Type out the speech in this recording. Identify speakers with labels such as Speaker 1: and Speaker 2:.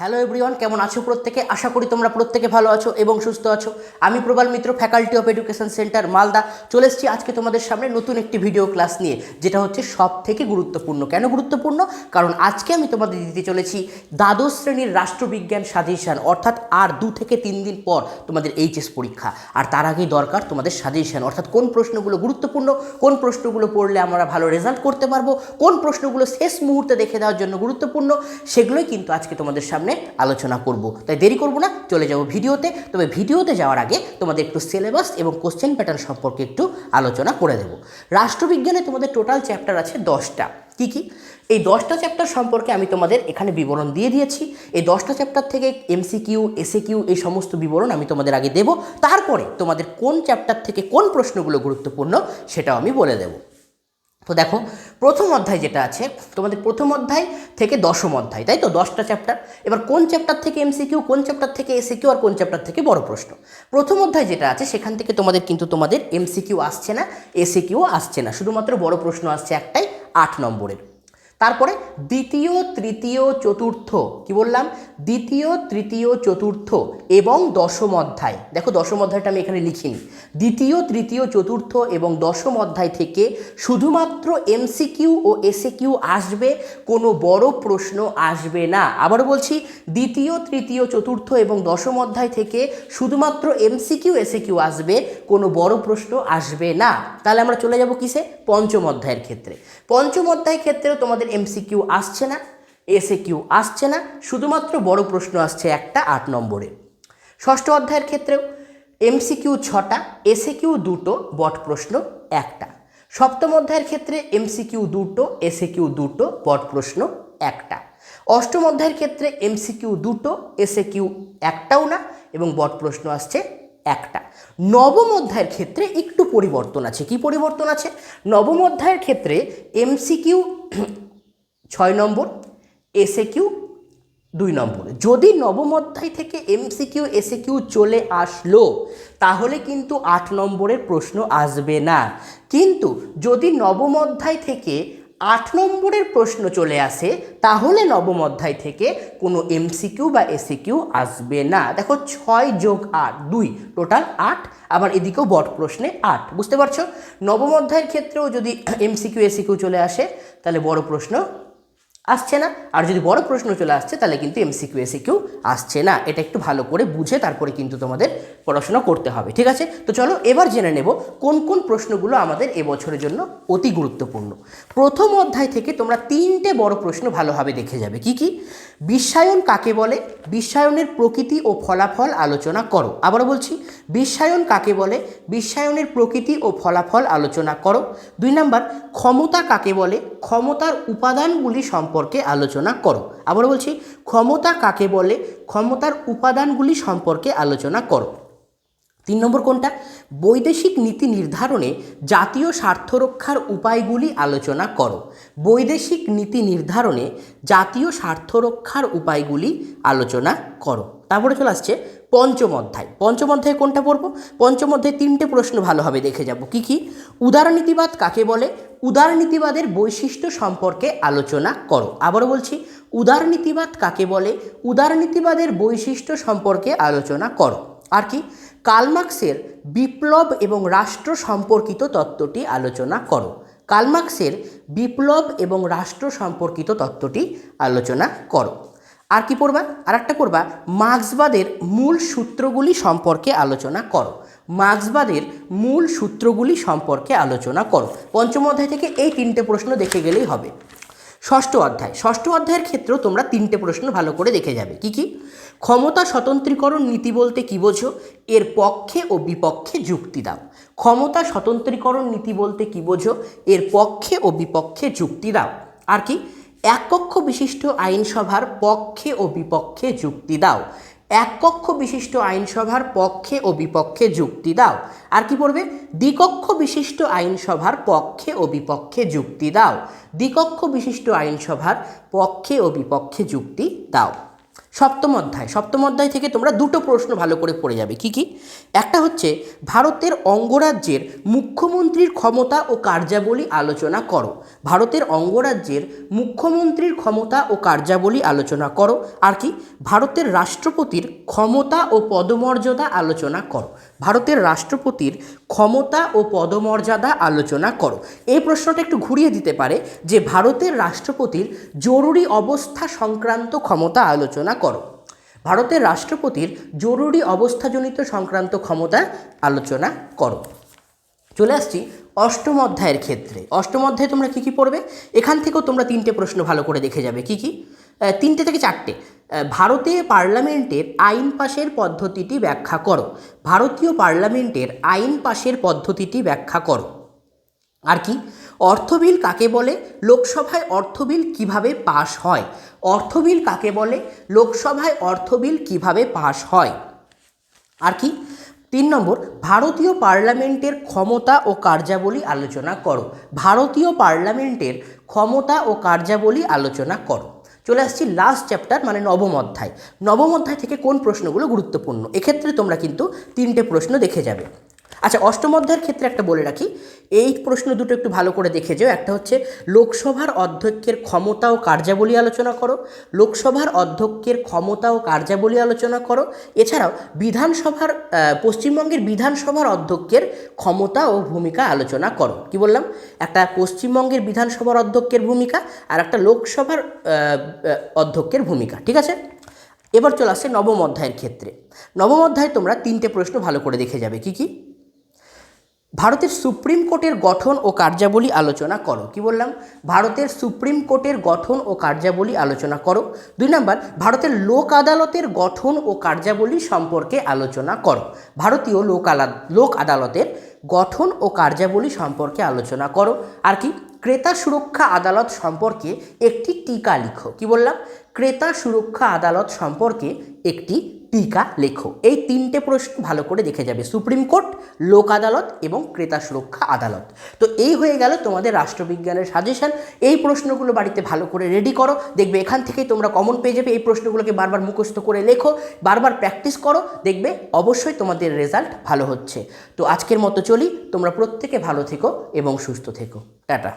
Speaker 1: Hello everyone কেমন আছো প্রত্যেকে? আশা করি তোমরা প্রত্যেকে ভালো আছো এবং সুস্থ আছো। আমি Prabal Mitra faculty of education centre Malda. চলে এসেছি আজকে তোমাদের সামনে নতুন একটি ভিডিও ক্লাস নিয়ে, যেটা হচ্ছে সব থেকে গুরুত্বপূর্ণ। কেন গুরুত্বপূর্ণ? কারণ আজকে আমি তোমাদের দিতে চলেছি দ্বাদশ শ্রেণির রাষ্ট্রবিজ্ঞান সাজেশন, অর্থাৎ আর দু থেকে তিন দিন পর তোমাদের এইচএস পরীক্ষা। আর তার আগেই দরকার তোমাদের সাজেশান, অর্থাৎ কোন প্রশ্নগুলো গুরুত্বপূর্ণ, কোন প্রশ্নগুলো পড়লে আমরা ভালো রেজাল্ট করতে পারব, কোন প্রশ্নগুলো শেষ মুহূর্তে দেখে দেওয়ার জন্য গুরুত্বপূর্ণ, সেগুলোই কিন্তু আজকে তোমাদের সামনে আলোচনা করব। তাই দেরি করব না, চলে যাব ভিডিওতে। তবে ভিডিওতে যাওয়ার আগে তোমাদের একটু সিলেবাস এবং কোশ্চেন প্যাটার্ন সম্পর্কে একটু আলোচনা করে দেব। রাষ্ট্রবিজ্ঞানে তোমাদের টোটাল চ্যাপ্টার আছে দশটা। কি কি? এই দশটা চ্যাপ্টার সম্পর্কে আমি তোমাদের এখানে বিবরণ দিয়ে দিয়েছি। এই দশটা চ্যাপ্টার থেকে এমসিকিউ এসএ কিউ এই সমস্ত বিবরণ আমি তোমাদের আগে দেব। তারপরে তোমাদের কোন চ্যাপ্টার থেকে কোন প্রশ্নগুলো গুরুত্বপূর্ণ সেটাও আমি বলে দেবো। তো দেখো, প্রথম অধ্যায় যেটা আছে, তোমাদের প্রথম অধ্যায় থেকে দশম অধ্যায়, তাই তো? দশটা চ্যাপ্টার এবার কোন চ্যাপ্টার থেকে এমসিকিউ কোন চ্যাপ্টার থেকে এসিকিউ আর কোন চ্যাপ্টার থেকে বড় প্রশ্ন? প্রথম অধ্যায় যেটা আছে, সেখান থেকে তোমাদের কিন্তু তোমাদের এমসিকিউ আসছে না এসিকিউ আসছে না, শুধুমাত্র বড় প্রশ্ন আসছে একটাই, আট নম্বরের। তারপরে দ্বিতীয়, তৃতীয়, চতুর্থ, কি বললাম? দ্বিতীয়, তৃতীয়, চতুর্থ এবং দশম অধ্যায়। দেখো দশম অধ্যায়টা আমি এখানে লিখিনি। দ্বিতীয়, তৃতীয়, চতুর্থ এবং দশম অধ্যায় থেকে শুধুমাত্র এমসিকিউ ও এসএকিউ আসবে, কোনো বড় প্রশ্ন আসবে না। আবার বলছি, দ্বিতীয়, তৃতীয়, চতুর্থ এবং দশম অধ্যায় থেকে শুধুমাত্র এমসিকিউ এসএকিউ আসবে, কোনো বড় প্রশ্ন আসবে না। তাহলে আমরা চলে যাব কিসে? পঞ্চম অধ্যায়ের ক্ষেত্রে। পঞ্চম অধ্যায়ের ক্ষেত্রেও তোমাদের এমসিকিউ আসছে না এসএ কিউ আসছে না, শুধুমাত্র বড় প্রশ্ন আসছে একটা আট নম্বরে। ষষ্ঠ অধ্যায়ের ক্ষেত্রেও এমসিকিউ ছটা এসএ কিউ দুটো, বট প্রশ্ন একটা। সপ্তম অধ্যায়ের ক্ষেত্রে এমসিকিউ দুটো এসএ কিউ দুটো, বট প্রশ্ন একটা। অষ্টম অধ্যায়ের ক্ষেত্রে এমসিকিউ দুটো এসএ কিউ একটাও না এবং বট প্রশ্ন আসছে একটা। নবম অধ্যায়ের ক্ষেত্রে একটু পরিবর্তন আছে। কি পরিবর্তন আছে? নবম অধ্যায়ের ক্ষেত্রে এমসিকিউ ছয় নম্বর এসএ কিউ দুই নম্বর। যদি নবম অধ্যায় থেকে এমসিকিউ এসএ কিউ চলে আসলো, তাহলে কিন্তু আট নম্বরের প্রশ্ন আসবে না। কিন্তু যদি নবম অধ্যায় থেকে আট নম্বরের প্রশ্ন চলে আসে, তাহলে নবম অধ্যায় থেকে কোনো এমসিকিউ বা এসিকিউ আসবে না। দেখো, ছয় যোগ আট, দুই, টোটাল আট। আবার এদিকেও বট প্রশ্নে আট, বুঝতে পারছ? নবম অধ্যায়ের ক্ষেত্রেও যদি এমসিকিউ এসিকিউ চলে আসে, তাহলে বড় প্রশ্ন আসছে না। আর যদি বড় প্রশ্ন চলে আসছে, তাহলে কিন্তু এমসিকিউ এসিকিউ আসছে না। এটা একটু ভালো করে বুঝে তারপরে কিন্তু তোমাদের পড়াশোনা করতে হবে, ঠিক আছে? তো চলো এবার জেনে নেব কোন কোন প্রশ্নগুলো আমাদের এবছরের জন্য অতি গুরুত্বপূর্ণ। প্রথম অধ্যায় থেকে তোমরা তিনটে বড় প্রশ্ন ভালোভাবে দেখে যাবে। কি কি? বিশ্বায়ন কাকে বলে? বিশ্বায়নের প্রকৃতি ও ফলাফল আলোচনা করো। আবারও বলছি, বিশ্বায়ন কাকে বলে? বিশ্বায়নের প্রকৃতি ও ফলাফল আলোচনা করো। দুই নাম্বার, ক্ষমতা কাকে বলে? ক্ষমতার উপাদানগুলি সম্পর্কে আলোচনা করো। আবার বলছি, ক্ষমতা কাকে বলে? ক্ষমতার উপাদানগুলি সম্পর্কে আলোচনা করো। তিন নম্বর কোনটা? বৈদেশিক নীতি নির্ধারণে জাতীয় স্বার্থ রক্ষার উপায়গুলি আলোচনা করো। বৈদেশিক নীতি নির্ধারণে জাতীয় স্বার্থ রক্ষার উপায়গুলি আলোচনা করো। তারপরে চলে আসছে পঞ্চম অধ্যায়। পঞ্চম অধ্যায়ে কোনটা পড়ব? পঞ্চম অধ্যায়ে তিনটে প্রশ্ন ভালোভাবে দেখে যাব। কি কি? উদারনীতিবাদ কাকে বলে? উদারনীতিবাদের বৈশিষ্ট্য সম্পর্কে আলোচনা করো। আবারও বলছি উদারনীতিবাদ কাকে বলে? উদারনীতিবাদের বৈশিষ্ট্য সম্পর্কে আলোচনা করো। আর কি? কালমার্ক্সের বিপ্লব এবং রাষ্ট্র সম্পর্কিত তত্ত্বটি আলোচনা করো। কালমার্ক্সের বিপ্লব এবং রাষ্ট্র সম্পর্কিত তত্ত্বটি আলোচনা করো। আর কি পড়বা? আর একটা পড়বা, মার্ক্সবাদের মূল সূত্রগুলি সম্পর্কে আলোচনা করো। মার্ক্সবাদের মূল সূত্রগুলি সম্পর্কে আলোচনা করো। পঞ্চম অধ্যায় থেকে এই তিনটে প্রশ্ন দেখে গেলেই হবে। ষষ্ঠ অধ্যায়, ষষ্ঠ অধ্যায়ের ক্ষেত্রেও তোমরা তিনটে প্রশ্ন ভালো করে দেখে যাবে। কি কি? ক্ষমতা স্বতন্ত্রীকরণ নীতি বলতে কি বোঝো? এর পক্ষে ও বিপক্ষে যুক্তি দাও। ক্ষমতা স্বতন্ত্রীকরণ নীতি বলতে কি বোঝো? এর পক্ষে ও বিপক্ষে যুক্তি দাও। আর কি? এক কক্ষ বিশিষ্ট আইনসভার পক্ষে ও বিপক্ষে যুক্তি দাও। এককক্ষ বিশিষ্ট আইনসভার পক্ষে ও বিপক্ষে যুক্তি দাও। আর কি পড়বে? দ্বিকক্ষ বিশিষ্ট আইনসভার পক্ষে ও বিপক্ষে যুক্তি দাও। দ্বিকক্ষ বিশিষ্ট আইনসভার পক্ষে ও বিপক্ষে যুক্তি দাও। সপ্তম অধ্যায়। সপ্তম অধ্যায় থেকে তোমরা দুটো প্রশ্ন ভালো করে পড়ে যাবে। কি কি? একটা হচ্ছে, ভারতের অঙ্গরাজ্যের মুখ্যমন্ত্রীর ক্ষমতা ও কার্যাবলী আলোচনা করো। ভারতের অঙ্গরাজ্যের মুখ্যমন্ত্রীর ক্ষমতা ও কার্যাবলী আলোচনা করো। আর কি? ভারতের রাষ্ট্রপতির ক্ষমতা ও পদমর্যাদা আলোচনা করো। ভারতের রাষ্ট্রপতির ক্ষমতা ও পদমর্যাদা আলোচনা করো। এই প্রশ্নটা একটু ঘুরিয়ে দিতে পারে যে ভারতের রাষ্ট্রপতির জরুরি অবস্থা সংক্রান্ত ক্ষমতা আলোচনা করো। ভারতের রাষ্ট্রপতির জরুরি অবস্থাজনিত সংক্রান্ত ক্ষমতা আলোচনা করো। চলে আসছি অষ্টম অধ্যায়ের ক্ষেত্রে। অষ্টম অধ্যায়ে তোমরা কী কী পড়বে? এখান থেকেও তোমরা তিনটে প্রশ্ন ভালো করে দেখে যাবে। কি কি? তিনটে থেকে চারটে। ভারতে পার্লামেন্টের আইন পাশের পদ্ধতিটি ব্যাখ্যা করো। ভারতীয় পার্লামেন্টের আইন পাশের পদ্ধতিটি ব্যাখ্যা করো। আর কি? অর্থবিল কাকে বলে? লোকসভায় অর্থবিল কীভাবে পাশ হয়? অর্থবিল কাকে বলে? লোকসভায় অর্থবিল কীভাবে পাশ হয়? আর কি? তিন নম্বর, ভারতীয় পার্লামেন্টের ক্ষমতা ও কার্যাবলী আলোচনা করো। ভারতীয় পার্লামেন্টের ক্ষমতা ও কার্যাবলী আলোচনা করো। চলে আসছি লাস্ট চ্যাপ্টার মানে নবম অধ্যায়। নবম অধ্যায় থেকে কোন প্রশ্নগুলো গুরুত্বপূর্ণ? এক্ষেত্রে তোমরা কিন্তু তিনটে প্রশ্ন দেখে যাবে। আচ্ছা অষ্টম অধ্যায়ের ক্ষেত্রে একটা বলে রাখি। এই প্রশ্ন দুটো একটু ভালো করে দেখে যাও। একটা হচ্ছে, লোকসভার অধ্যক্ষের ক্ষমতা ও কার্যাবলী আলোচনা করো। লোকসভার অধ্যক্ষের ক্ষমতা ও কার্যাবলী আলোচনা করো। এছাড়াও, বিধানসভার পশ্চিমবঙ্গের বিধানসভার অধ্যক্ষের ক্ষমতা ও ভূমিকা আলোচনা করো। কি বললাম? একটা পশ্চিমবঙ্গের বিধানসভার অধ্যক্ষের ভূমিকা আর একটা লোকসভার অধ্যক্ষের ভূমিকা। ঠিক আছে? এবার চলে আসছে নবম অধ্যায়ের ক্ষেত্রে। নবম অধ্যায়ে তোমরা তিনটে প্রশ্ন ভালো করে দেখে যাবে। কি কি? ভারতের সুপ্রিম কোর্টের গঠন ও কার্যাবলী আলোচনা করো। কি বললাম? ভারতের সুপ্রিম কোর্টের গঠন ও কার্যাবলী আলোচনা করো। দুই নম্বর, ভারতের লোক আদালতের গঠন ও কার্যাবলী সম্পর্কে আলোচনা করো। ভারতীয় লোক লোক আদালতের গঠন ও কার্যাবলী সম্পর্কে আলোচনা করো। আর কি? ক্রেতা সুরক্ষা আদালত সম্পর্কে একটি টিকা লিখো। কি বললাম? ক্রেতা সুরক্ষা আদালত সম্পর্কে একটি টিকা লেখো। এই তিনটে প্রশ্ন ভালো করে দেখে যাবে। সুপ্রিম কোর্ট, লোক আদালত এবং ক্রেতা সুরক্ষা আদালত। তো এই হয়ে গেল তোমাদের রাষ্ট্রবিজ্ঞানের সাজেশন এই প্রশ্নগুলো বাড়িতে ভালো করে রেডি করো। দেখবে এখান থেকেই তোমরা কমন পেয়ে যাবে এই প্রশ্নগুলোকে বারবার মুখস্থ করে লেখো, বারবার প্র্যাকটিস করো। দেখবে অবশ্যই তোমাদের রেজাল্ট ভালো হচ্ছে। তো আজকের মতো চলি। তোমরা প্রত্যেকে ভালো থেকো এবং সুস্থ থেকো। টাটা।